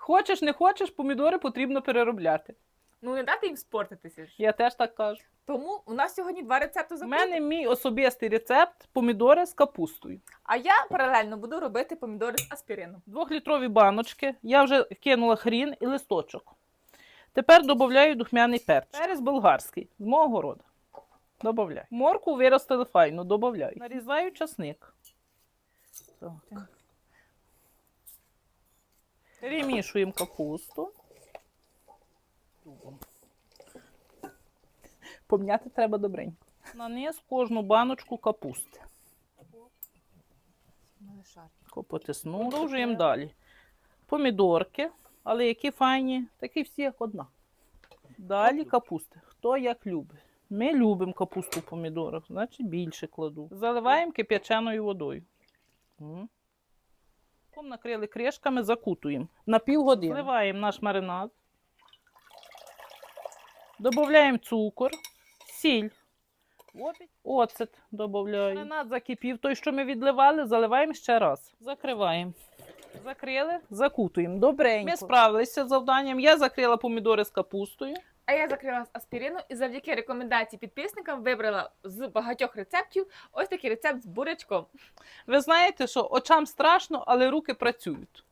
Хочеш, не хочеш, помідори потрібно переробляти. Ну не дати їм спортитися ж. Я теж так кажу. Тому у нас сьогодні два рецепти У мене мій особистий рецепт помідори з капустою. А я паралельно буду робити помідори з аспірином. Двохлітрові баночки. Я вже кинула хрін і листочок. Тепер додаю духмяний перець. Перець болгарський з мого городу. Добавляю. Морку виростили файно, додаю. Нарізаю часник. Так. Перемішуємо капусту. Помняти треба добренько. На низ кожну баночку капусти. Потисну. Продовжуємо далі. Помідорки, але які файні, такі всі як одна. Далі капусти. Хто як любить. Ми любимо капусту в помідорах, значить більше кладу. Заливаємо кип'яченою водою. М. Накрили кришками, закутуємо на півгодини. Зливаємо наш маринад. Додаємо цукор, сіль. Оцет додаємо. Маринад закипів. Той, що ми відливали, заливаємо ще раз. Закриваємо. Закрили, закутуємо. Добренько. Ми справилися з завданням. Я закрила помідори з капустою. А я закрила аспірину і завдяки рекомендації підписникам вибрала з багатьох рецептів ось такий рецепт з бурячком. Ви знаєте, що очам страшно, але руки працюють.